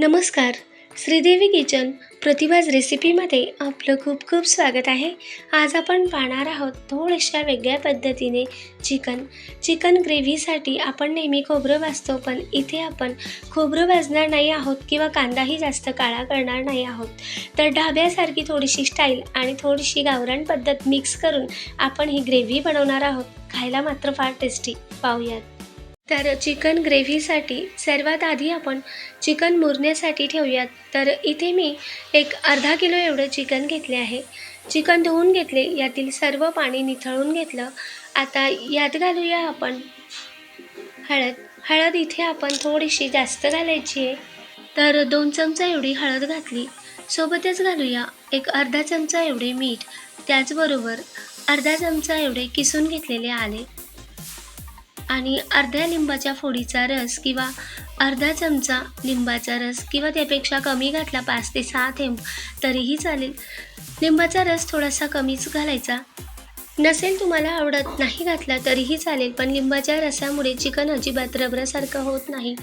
नमस्कार. श्रीदेवी किचन प्रतिभाज रेसिपीमध्ये आपलं खूप खूप स्वागत आहे. आज आपण पाहणार आहोत थोड्याशा वेगळ्या पद्धतीने चिकन. चिकन ग्रेव्हीसाठी आपण नेहमी खोबरं भाजतो पण इथे आपण खोबरं भाजणार नाही आहोत किंवा कांदाही जास्त काळा करणार नाही आहोत. तर ढाब्यासारखी थोडीशी स्टाईल आणि थोडीशी गावरान पद्धत मिक्स करून आपण ही ग्रेव्ही बनवणार आहोत. खायला मात्र फार टेस्टी पाहूयात. तर चिकन ग्रेव्हीसाठी सर्वात आधी आपण चिकन मुरण्यासाठी ठेवूयात. तर इथे मी एक अर्धा किलो एवढं चिकन घेतले आहे. चिकन धुवून घेतले यातील सर्व पाणी निथळून घेतलं. आता यात घालूया आपण हळद. हळद इथे आपण थोडीशी जास्त घालायची आहे. तर दोन चमचा एवढी हळद घातली. सोबतच घालूया एक अर्धा चमचा एवढे मीठ. त्याचबरोबर अर्धा चमचा एवढे किसून घेतलेले आले. आणि अर्ध्या लिंबाच्या फोडीचा रस किंवा अर्धा चमचा लिंबाचा रस किंवा त्यापेक्षा कमी घातला पाच ते सहा थेंब तरीही चालेल. लिंबाचा रस थोडासा कमीच घालायचा. नसेल तुम्हाला आवडत नाही घातला तरीही चालेल पण लिंबाच्या रसामुळे चिकन अजिबात रबरासारखं होत नाही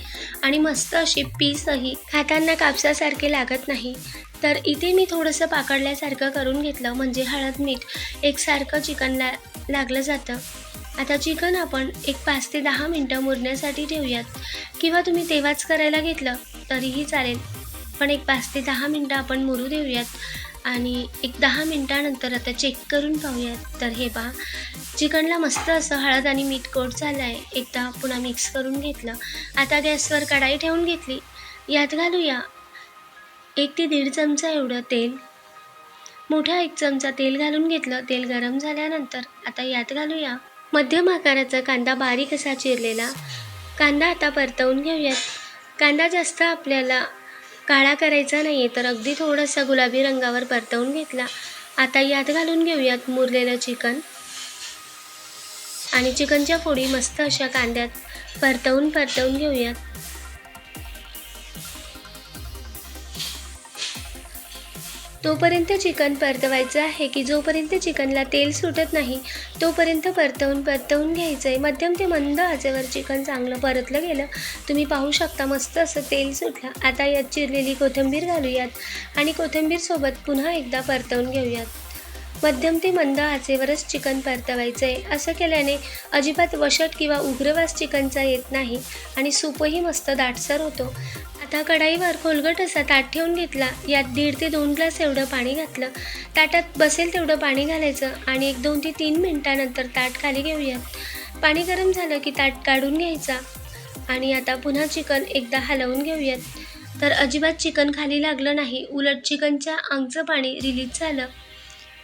आणि मस्त अशी पीसही. खाताना कापसासारखे लागत नाही. तर इथे मी थोडंसं पाकडल्यासारखं करून घेतलं म्हणजे हळद मीठ एकसारखं चिकनला लागलं जातं. आता चिकन आपण एक पाच ते दहा मिनटं मुरण्यासाठी ठेवूयात. किंवा तुम्ही तेव्हाच करायला घेतलं तरीही चालेल. पण एक पाच ते दहा मिनटं आपण मुरू देऊयात. आणि एक दहा मिनटानंतर आता चेक करून पाहूयात. तर हे पहा चिकनला मस्त असं हळद आणि मीठ कोट झालं आहे एकदा पुन्हा मिक्स करून घेतलं. आता गॅसवर कढाई ठेवून घेतली. यात घालूया एक ते दीड चमचा एवढं तेल. मोठा एक चमचा तेल घालून घेतलं. तेल गरम झाल्यानंतर आता यात घालूया मध्यम आकाराचा कांदा बारीक असा चिरलेला. कांदा आता परतवून घेऊयात. कांदा जास्त आपल्याला काळा करायचा नाही आहे तर अगदी थोडासा गुलाबी रंगावर परतवून घेतला. आता यात घालून घेऊयात मुरलेलं चिकन. आणि चिकनच्या फोडी मस्त अशा कांद्यात परतवून परतवून घेऊयात. तोपर्यंत चिकन परतवायचं आहे की जोपर्यंत चिकनला तेल सुटत नाही तोपर्यंत परतवून परतवून घ्यायचं आहे मध्यम ते मंद आचेवर चिकन चांगलं परतलं गेलं तुम्ही पाहू शकता मस्त असं तेल सुटलं. आता यात चिरलेली कोथिंबीर घालूयात आणि कोथिंबीरसोबत पुन्हा एकदा परतवून घेऊयात. मध्यम ते मंद आचेवरच चिकन परतवायचं आहे असं केल्याने अजिबात वशट किंवा उग्रवास चिकनचा येत नाही आणि सूपही मस्त दाटसर होतो. आता कढाईवर खोलगट असा ताट ठेवून घेतला. यात दीड ते दोन ग्लास एवढं पाणी घातलं. ताटात बसेल तेवढं पाणी घालायचं आणि एक दोन ते तीन मिनटानंतर ताट खाली घेऊयात पाणी गरम झालं की ताट काढून घ्यायचा. आणि आता पुन्हा चिकन एकदा हलवून घेऊयात. तर अजिबात चिकन खाली लागलं नाही. उलट चिकनच्या आंगचं पाणी रिलीज झालं.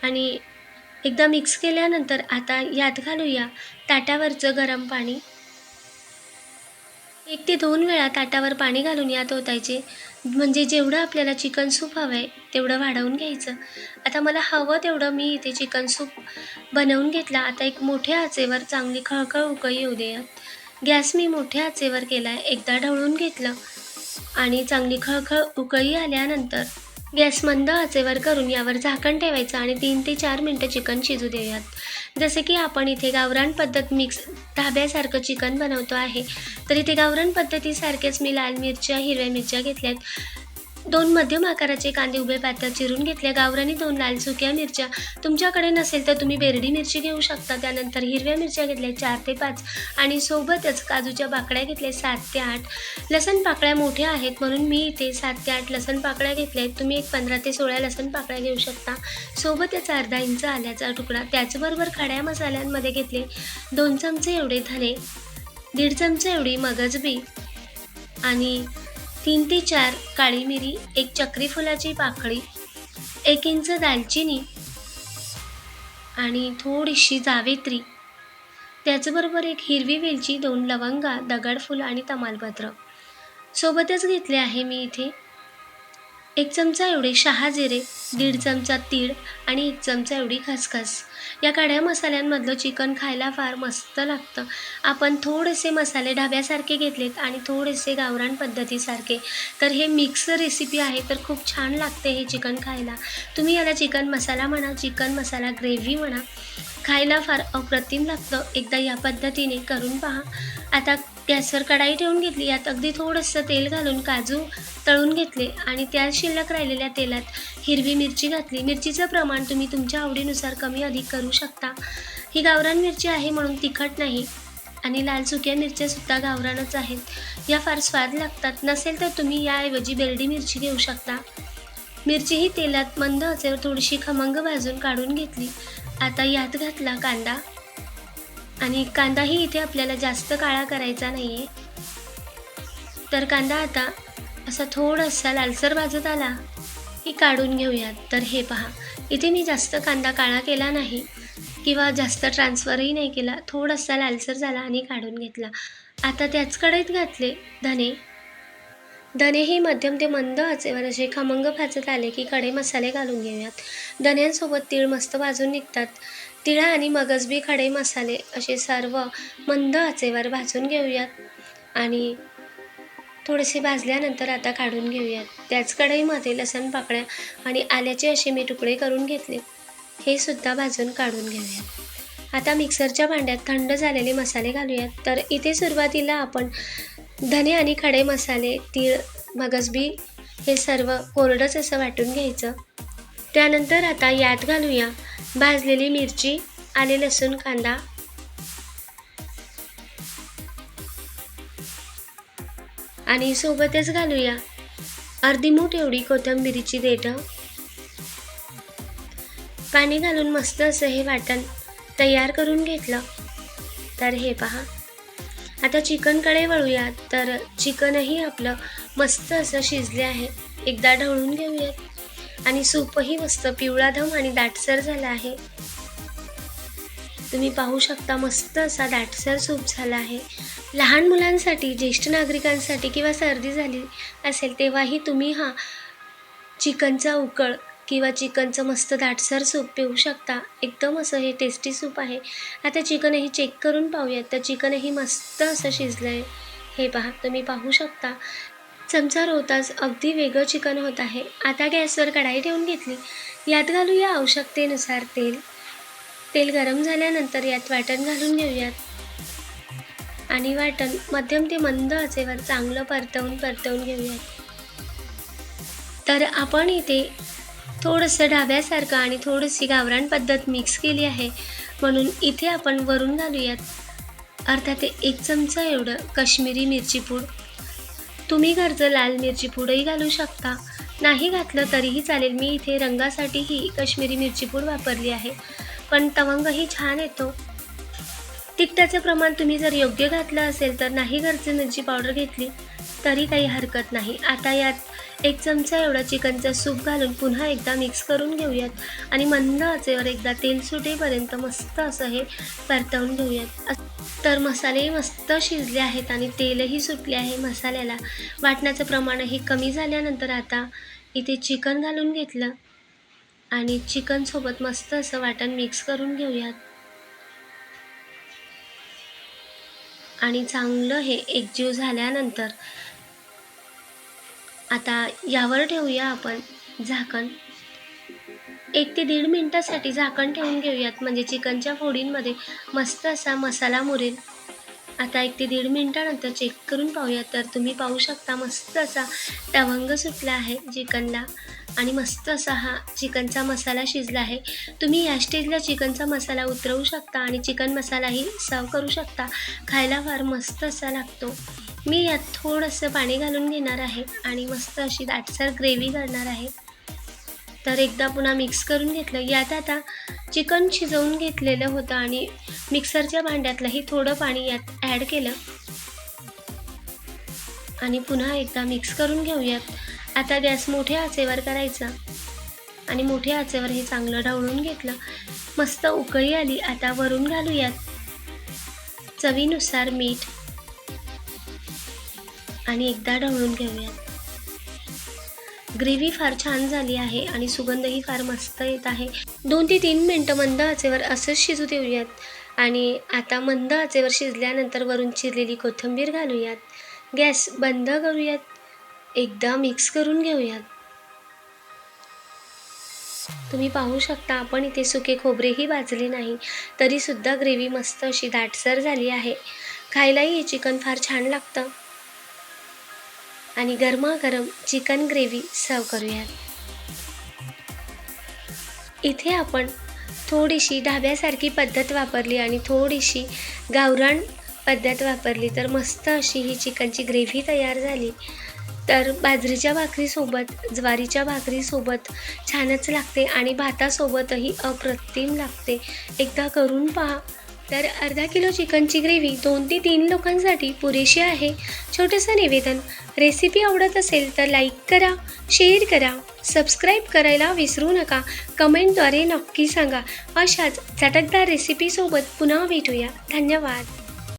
आणि एकदा मिक्स केल्यानंतर आता यात घालूया ताटावरचं गरम पाणी. एक ते दोन वेळा ताटावर पाणी घालून यात ओतायचे. म्हणजे जेवढं आपल्याला चिकन सूप हवं आहे तेवढं वाढवून घ्यायचं. आता मला हवं तेवढं मी इथे चिकन सूप बनवून घेतला. आता एक मोठ्या आचेवर चांगली खळखळ उकळी येऊ देयात गॅस मी मोठ्या आचेवर केला आहे एकदा ढवळून घेतलं आणि चांगली खळखळ उकळी आल्यानंतर गॅस मंद आचेवर करून यावर झाकण ठेवायचं आणि तीन ते चार मिनटं चिकन शिजू देऊयात. जसे की आपण इथे गावरान पद्धत मिक्स ढाब्यासारखं चिकन बनवतो आहे तर इथे गावरान पद्धतीसारखेच मी लाल मिरच्या हिरव्या मिरच्या घेतल्यात. दोन मध्यम आकाराचे कांदे उभे पातळ चिरून घेतले गावरानी दोन लाल सुक्या मिरच्या. तुमच्याकडे नसेल तर तुम्ही बेरडी मिरची घेऊ शकता. त्यानंतर हिरव्या मिरच्या घेतल्या चार ते पाच आणि सोबतच काजूच्या पाकळ्या घेतल्या सात ते आठ. लसण पाकळ्या मोठ्या आहेत म्हणून मी इथे सात ते आठ लसण पाकळ्या घेतल्या आहेत. तुम्ही एक पंधरा ते सोळा लसण पाकळ्या घेऊ शकता. सोबतच अर्धा इंच आल्याचा तुकडा त्याचबरोबर खड्या मसाल्यांमध्ये घेतले दोन चमचे एवढे धने दीड चमचे एवढी मगजबी आणि तीन ते चार काळी मिरी एक चक्री फुलाची पाकळी एक इंच दालचिनी आणि थोडीशी जावेत्री. त्याचबरोबर एक हिरवी वेलची दोन लवंगा दगडफूल आणि तमालपत्र. सोबतच घेतले आहे मी इथे एक चमचा एवढे शहाजिरे दीड चमचा तीळ आणि एक चमचा एवढी खसखस. या काळ्या मसाल्यांमधलं चिकन खायला फार मस्त लागतं. आपण थोडेसे मसाले ढाब्यासारखे घेतलेत आणि थोडेसे गावरान पद्धतीसारखे. तर हे मिक्स रेसिपी आहे तर खूप छान लागते हे चिकन खायला. तुम्ही याला चिकन मसाला म्हणा चिकन मसाला ग्रेव्ही म्हणा खायला फार अप्रतिम लागतं. एकदा या पद्धतीने करून पहा. आता गॅसवर कढाई ठेवून घेतली. यात अगदी थोडंसं तेल घालून काजू तळून घेतले आणि त्या शिल्लक राहिलेल्या तेलात हिरवी मिरची घातली. मिरचीचं प्रमाण तुम्ही तुमच्या आवडीनुसार कमी अधिक करू शकता. ही गावरान मिरची आहे म्हणून तिखट नाही आणि लाल सुक्या मिरच्यासुद्धा गावरानच आहेत. या फार स्वाद लागतात. नसेल तर तुम्ही याऐवजी बेरडी मिरची घेऊ शकता. मिरचीही तेलात मंद आचेवर थोडीशी खमंग भाजून काढून घेतली. आता यात घातला कांदा. आणि कांदाही इथे आपल्याला जास्त काळा करायचा नाही आहे तर कांदा आता असा थोडासा लालसर भाजत आला की काढून घेऊयात. तर हे पहा इथे मी जास्त कांदा काळा केला नाही किंवा जास्त ट्रान्सफरही नाही केला. थोडासा लालसर झाला आणि काढून घेतला. आता त्याच कढईत घातले धने. दणेही मध्यम ते मंद आचेवर असे खमंग भाजत आले की खडे मसाले घालून घेऊयात. धन्यांसोबत तीळ मस्त भाजून निघतात. तिळा आणि मगजबी खडे मसाले असे सर्व मंद आचेवर भाजून घेऊयात. आणि थोडेसे भाजल्यानंतर आता काढून घेऊयात. त्याच कढईमध्ये लसण पाकळ्या आणि आल्याचे असे मी तुकडे करून घेतले. हे सुद्धा भाजून काढून घेऊयात. आता मिक्सरच्या भांड्यात थंड झालेले मसाले घालूयात. तर इथे सुरुवातीला आपण धने आणि खडे मसाले तीळ मगजबी हे सर्व कोरडंच असं वाटून घ्यायचं. त्यानंतर आता यात घालूया भाजलेली मिरची आले लसूण कांदा. आणि सोबतच घालूया अर्धी मूठ एवढी कोथिंबिरीची देठं. पाणी घालून मस्त असं हे वाटण तयार करून घेतलं. तर हे पहा. आता चिकनकडे वळूया. तर चिकनही आपलं मस्त असं शिजले आहे. एकदा ढवळून घेऊयात. आणि सूपही मस्त पिवळा धम आणि दाटसर झाला आहे. तुम्ही पाहू शकता मस्त असा दाटसर सूप झाला आहे. लहान मुलांसाठी ज्येष्ठ नागरिकांसाठी किंवा सर्दी झाली असेल तेव्हाही तुम्ही हा चिकनचा उकळ किंवा चिकनचं मस्त दाटसर सूप पिऊ शकता. एकदम असं हे टेस्टी सूप आहे. आता चिकनही चेक करून पाहूयात. तर चिकनही मस्त असं शिजलं आहे हे पहा तुम्ही पाहू शकता. चमचा रोवताच अगदी वेगळं चिकन होत आहे. आता गॅसवर कढाई ठेवून घेतली. यात घालूया आवश्यकतेनुसार तेल. तेल गरम झाल्यानंतर यात वाटण घालून घेऊयात. आणि वाटण मध्यम ते मंद आचेवर चांगलं परतवून परतवून घेऊयात. तर आपण इथे थोडंसं ढाब्यासारखं आणि थोडीशी गावरान पद्धत मिक्स केली आहे. म्हणून इथे आपण वरून घालूयात. अर्थात एक चमचा एवढं काश्मीरी मिरची पूड. तुम्ही घरचं लाल मिरची पूडही घालू शकता. नाही घातलं तरीही चालेल. मी इथे रंगासाठी ही काश्मीरी मिरची पूड वापरली आहे. पण तवंगही छान येतो. तिखटाचं प्रमाण तुम्ही जर योग्य घातलं असेल तर नाही घरची मिरची पावडर घेतली तरी काही हरकत नाही. आता यात एक चमचा एवढा चिकनचा सूप घालून पुन्हा एकदा मिक्स करून घेऊयात. आणि मंद आचेवर एकदा तेल सुटेपर्यंत मस्त असं हे परतवून घेऊयात. तर मसालेही मस्त शिजले आहेत आणि तेलही सुटले आहे मसाल्याला. वाटण्याचं प्रमाणही कमी झाल्यानंतर आता इथे चिकन घालून घेतलं. आणि चिकनसोबत मस्त असं वाटण मिक्स करून घेऊयात. आणि चांगलं हे एकजीव झाल्यानंतर आता यावर ठेवूया आपण झाकण. एक ते दीड मिनटासाठी झाकण ठेवून घेऊयात. म्हणजे चिकनच्या फोडींमध्ये मस्त असा मसाला मुरेल. आता एक ते दीड मिनटानंतर चेक करून पाहूया तर तुम्ही पाहू शकता मस्त असा टवंग सुटला आहे चिकनला. आणि मस्त असा हा चिकनचा मसाला शिजला आहे. तुम्ही या स्टेजला चिकनचा मसाला उतरवू शकता आणि चिकन मसालाही सर्व करू शकता. खायला फार मस्त असा लागतो. मी यात थोडंसं पाणी घालून घेणार आहे आणि मस्त अशी दाटसर ग्रेव्ही करणार आहे. तर एकदा पुन्हा मिक्स करून घेतलं. यात आता चिकन शिजवून घेतलेलं होतं आणि मिक्सरच्या भांड्यातलंही थोडं पाणी यात ॲड केलं. आणि पुन्हा एकदा मिक्स करून घेऊयात. आता गॅस मोठ्या आचेवर करायचा. आणि मोठ्या आचेवर हे चांगलं ढवळून घेतलं. मस्त उकळी आली. आता वरून घालूयात. चवीनुसार मीठ आणि एकदा ढवळून घेऊयात. ग्रेव्ही फार छान झाली आहे आणि सुगंधही फार मस्त येत आहे. दोन ते तीन मिनटं मंद आचेवर असंच शिजू देऊयात. आणि आता मंद आचेवर शिजल्यानंतर वरून चिरलेली कोथिंबीर घालूयात. गॅस बंद करूयात. एकदा मिक्स करून घेऊयात. तुम्ही पाहू शकता आपण इथे सुके खोबरेही भाजले नाही तरीसुद्धा ग्रेव्ही मस्त अशी दाटसर झाली आहे. खायलाही हे चिकन फार छान लागतं. आणि गरमागरम चिकन ग्रेव्ही सर्व करूयात. इथे आपण थोडीशी ढाब्यासारखी पद्धत वापरली आणि थोडीशी गावरान पद्धत वापरली. तर मस्त अशी ही चिकनची ग्रेव्ही तयार झाली. तर बाजरीच्या भाकरीसोबत ज्वारीच्या भाकरीसोबत छानच लागते आणि भातासोबतही अप्रतिम लागते. एकदा करून पहा. तर अर्धा किलो चिकनची ग्रेव्ही दोन ते तीन लोकांसाठी पुरेशी आहे. छोटंसं निवेदन. रेसिपी आवडत असेल तर लाईक करा शेअर करा सबस्क्राईब करायला विसरू नका. कमेंटद्वारे नक्की सांगा. अशाच चटकदार रेसिपीसोबत पुन्हा भेटूया. धन्यवाद.